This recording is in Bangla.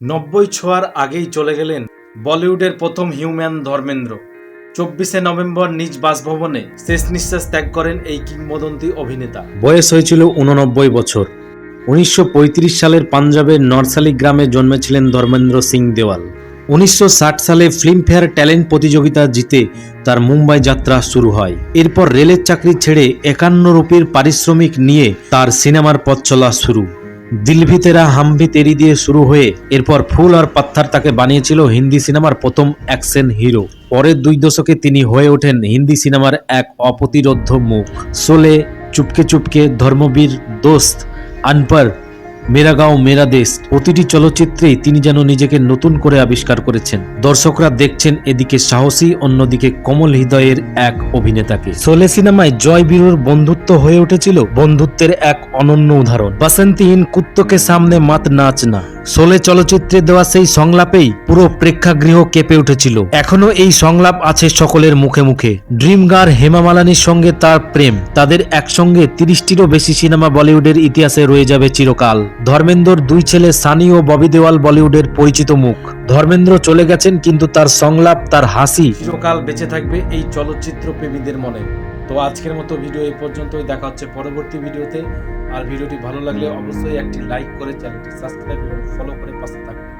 নব্বই ছোঁয়ার আগেই চলে গেলেন বলিউডের প্রথম হিউম্যান ধর্মেন্দ্র। চব্বিশে নভেম্বর নিজ বাসভবনে শেষ নিঃশ্বাস ত্যাগ করেন এই কিংবদন্তি অভিনেতা। বয়স হয়েছিল উননব্বই বছর। উনিশশো পঁয়ত্রিশ সালের পাঞ্জাবের নরসালি গ্রামে জন্মেছিলেন ধর্মেন্দ্র সিং দেওয়াল। উনিশশো ষাট সালে ফিল্মফেয়ার ট্যালেন্ট প্রতিযোগিতা জিতে তার মুম্বাই যাত্রা শুরু হয়। এরপর রেলের চাকরি ছেড়ে একান্ন রুপির পারিশ্রমিক নিয়ে তার সিনেমার পথ চলা শুরু। দিলভি তেরা হামভি তেরি দিয়ে শুরু হয়ে এরপর ফুল আর পাত্থার তাকে বানিয়েছিল হিন্দি সিনেমার প্রথম অ্যাকশন হিরো। পরের দুই দশকে তিনি হয়ে ওঠেন হিন্দি সিনেমার এক অপ্রতিরোধ্য মুখ। সোলে চুপকে চুপকে ধর্মবীর দোস্ত আনপার মেরা গাঁও, মেরা দেশ, প্রতিটি চলচ্চিত্রেই তিনি যেন নিজেকে নতুন করে আবিষ্কার করেছেন। দর্শকরা দেখছেন এদিকে সাহসী, অন্যদিকে কমল হৃদয়ের এক অভিনেতাকে। সোলে সিনেমায় জয় বীরুর বন্ধুত্ব হয়ে উঠেছিল বন্ধুত্বের এক অনন্য উদাহরণ। বাসন্তীহীন কুত্তকে সামনে মাত নাচ না। সোলে চলচ্চিত্রে দেওয়া সেই সংলাপেই পুরো প্রেক্ষাগৃহ কেঁপে উঠেছিল। এখনও এই সংলাপ আছে সকলের মুখে মুখে। ড্রিম গার হেমা মালানির সঙ্গে তার প্রেম, তাদের একসঙ্গে তিরিশটিরও বেশি সিনেমা বলিউডের ইতিহাসে রয়ে যাবে চিরকাল। ধর্মেন্দ্রর দুই ছেলে সানি ও ববি দেওয়াল বলিউডের পরিচিত মুখ। ধর্মেন্দ্র চলে গেছেন কিন্তু তার সংলাপ, তার হাসি চিরকাল বেঁচে থাকবে এই চলচ্চিত্র প্রেমীদের মনে। তো আজকের মতো ভিডিও এই পর্যন্তই। দেখা হচ্ছে পরবর্তী ভিডিওতে। আর ভিডিওটি ভালো লাগলে অবশ্যই একটি লাইক করে চ্যানেলটি সাবস্ক্রাইব এবং ফলো করে পাশে থাকবে